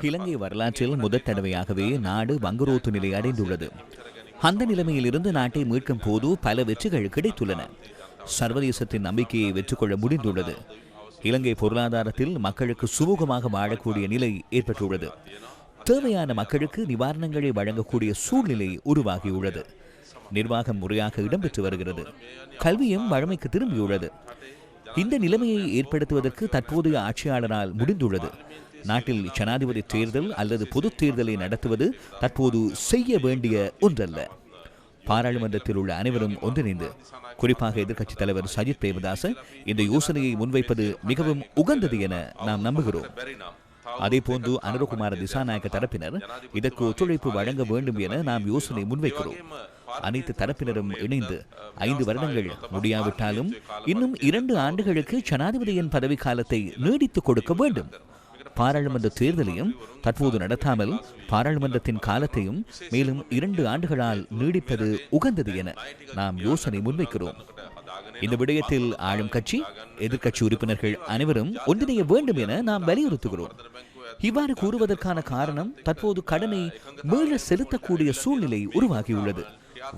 இலங்கை வரலாற்றில் முதற் தடவையாகவே நாடு வங்குரோத்து நிலை அடைந்துள்ளது. அந்த நிலைமையிலிருந்து நாட்டை மீட்கும் போது பல வெற்றிகள் கிடைத்துள்ளன. சர்வதேசத்தின் நம்பிக்கையை வெற்றிக்கொள்ள முடிந்துள்ளது. இலங்கை பொருளாதாரத்தில் மக்களுக்கு சுமூகமாக வாழக்கூடிய நிலை ஏற்பட்டுள்ளது. தேவையான மக்களுக்கு நிவாரணங்களை வழங்கக்கூடிய சூழ்நிலை உருவாகியுள்ளது. நிர்வாகம் முறையாக இடம்பெற்று வருகிறது. கல்வியும் வழமைக்கு திரும்பியுள்ளது. இந்த நிலைமையை ஏற்படுத்துவதற்கு தற்போதைய ஆட்சியாளரால் முடிந்துள்ளது. நாட்டில் ஜனாதிபதி தேர்தல் அல்லது பொதுத் தேர்தலை நடத்துவது தற்போது செய்ய வேண்டிய ஒன்றல்ல. பாராளுமன்றத்தில் உள்ள அனைவரும் ஒன்றிணைந்து குறிப்பாக எதிர்க்கட்சித் தலைவர் சஜித் பிரேமதாச இந்த யோசனையை முன்வைப்பது மிகவும் உகந்தது என நாம் நம்புகிறோம். அதேபோன்று அனுரகுமார திசாநாயக்க தரப்பினர் இதற்கு ஒத்துழைப்பு வழங்க வேண்டும் என நாம் யோசனை முன்வைக்கிறோம். அனைத்து தரப்பினரும் இணைந்து ஐந்து வருடங்கள் முடியாவிட்டாலும் இன்னும் இரண்டு ஆண்டுகளுக்கு ஜனாதிபதியின் பதவி காலத்தை நீடித்துக் கொடுக்க வேண்டும். பாராளுமன்ற தேர்தலையும் தற்போது நடத்தாமல் பாராளுமன்றத்தின் காலத்தையும் மேலும் இரண்டு ஆண்டுகளால் நீடிப்பது உகந்தது என நாம் யோசனை முன்வைக்கிறோம். இந்த விடயத்தில் ஆளும் கட்சி எதிர்க்கட்சி உறுப்பினர்கள் அனைவரும் ஒன்றிணைய வேண்டும் என நாம் வலியுறுத்துகிறோம். இவ்வாறு கூறுவதற்கான காரணம் தற்போது கடனை மீள செலுத்தக்கூடிய சூழ்நிலை உருவாகியுள்ளது.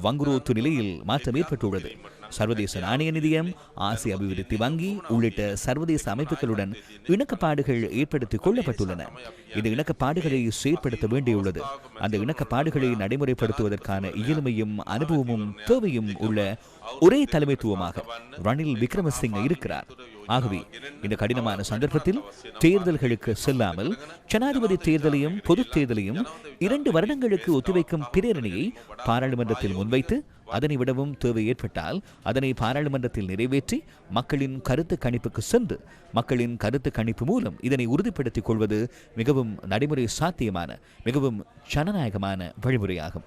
வங்குரோத்து நிலையில் மாற்றம் ஏற்பட்டுள்ளது. சர்வதேச நாணய நிதியம் ஆசிய அபிவிருத்தி வங்கி உள்ளிட்ட சர்வதேச அமைப்புகளுடன் இணக்கப்பாடுகள் ஏற்படுத்திக் கொள்ளப்பட்டுள்ளன. இந்த இணக்கப்பாடுகளை செயற்படுத்த வேண்டியுள்ளது. அந்த இணக்கப்பாடுகளை நடைமுறைப்படுத்துவதற்கான இயலுமையும் அனுபவமும் தேவையும் உள்ள ஒரே தலைமைத்துவமாக ரணில் விக்ரமசிங்க இருக்கிறார். ஆகவே இந்த கடினமான சந்தர்ப்பத்தில் தேர்தல்களுக்கு செல்லாமல் ஜனாதிபதி தேர்தலையும் பொதுத் தேர்தலையும் இரண்டு வருடங்களுக்கு ஒத்திவைக்கும் பிரேரணையை பாராளுமன்றத்தில் முன்வைத்து அதனை விடவும் தேவை ஏற்பட்டால் அதனை பாராளுமன்றத்தில் நிறைவேற்றி மக்களின் கருத்து கணிப்புக்கு சென்று மக்களின் கருத்து கணிப்பு மூலம் இதனை உறுதிப்படுத்திக் கொள்வது மிகவும் நடைமுறை சாத்தியமான மிகவும் ஜனநாயகமான வழிமுறையாகும்.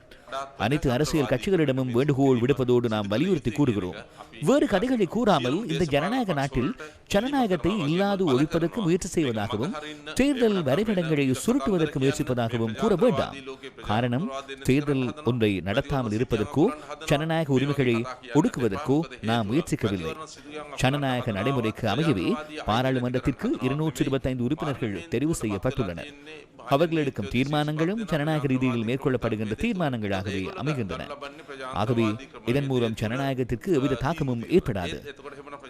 அனைத்து அரசியல் கட்சிகளிடமும் வேண்டுகோள் விடுப்பதோடு நாம் வலியுறுத்தி கூறுகிறோம். வேறு கதைகளை கூறாமல் இந்த ஜனநாயக நாட்டில் ஜனநாயகத்தை இல்லாது ஒழிப்பதற்கு முயற்சி செய்வதாகவும் தேர்தல் வரைபடங்களை சுருட்டுவதற்கு முயற்சிப்பதாகவும் கூற வேண்டாம். காரணம் தேர்தல் ஒன்றை நடத்தாமல் இருப்பதற்கோ ஜனநாயக உரிமைகளை ஒடுக்குவதற்கோ நாம் முயற்சிக்கவில்லை. ஜனநாயக நடைமுறைக்கு அமையவே பாராளுமன்றத்திற்கு இருநூற்றி இருபத்தைந்து உறுப்பினர்கள் தெரிவு செய்யப்பட்டுள்ளனர். அவர்கள் எடுக்கும் தீர்மானங்களும் ஜனநாயக ரீதியில் மேற்கொள்ளப்படுகின்ற தீர்மானங்களாக தீர்மானங்களாகவே அமைகின்றன ஆகவே இதன் மூலம் ஜனநாயகத்திற்கு எவ்வித தாக்கமும் ஏற்படாது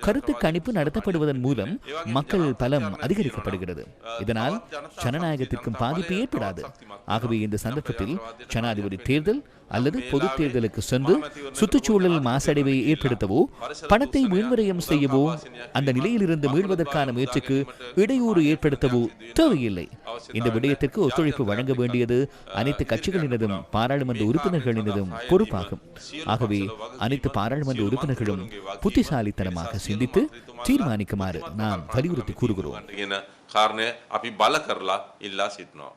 கருத்து கணிப்பு நடத்தப்படுவதன் மூலம் மக்கள் பலம் அதிகரிக்கப்படுகிறது இதனால் ஜனநாயகத்திற்கும் பாதிப்பு ஏற்படாது ஆகவே இந்த சந்தர்ப்பத்தில் ஜனாதிபதி தேர்தல் அல்லது பொது தேர்தலுக்கு சென்று சுற்றுச்சூழல் மாசடைவை ஏற்படுத்தவோ பணத்தை மின்விரயம் செய்யவோ அந்த நிலையிலிருந்து மீள்வதற்கான முயற்சிக்கு இடையூறு ஏற்படுத்தவோ தேவையில்லை இந்த விடயத்திற்கு ஒத்துழைப்பு வழங்க வேண்டியது அனைத்து கட்சிகளினதும் பாராளுமன்ற உறுப்பினர்களினதும் பொறுப்பாகும் ஆகவே அனைத்து பாராளுமன்ற உறுப்பினர்களும் புத்திசாலித்தனமாக சிந்தித்து தீர்மானிக்குமாறு நாம் வலியுறுத்தி கூறுகிறோம் காரண அப்படி பல கரலா இல்லா சிட்னோம்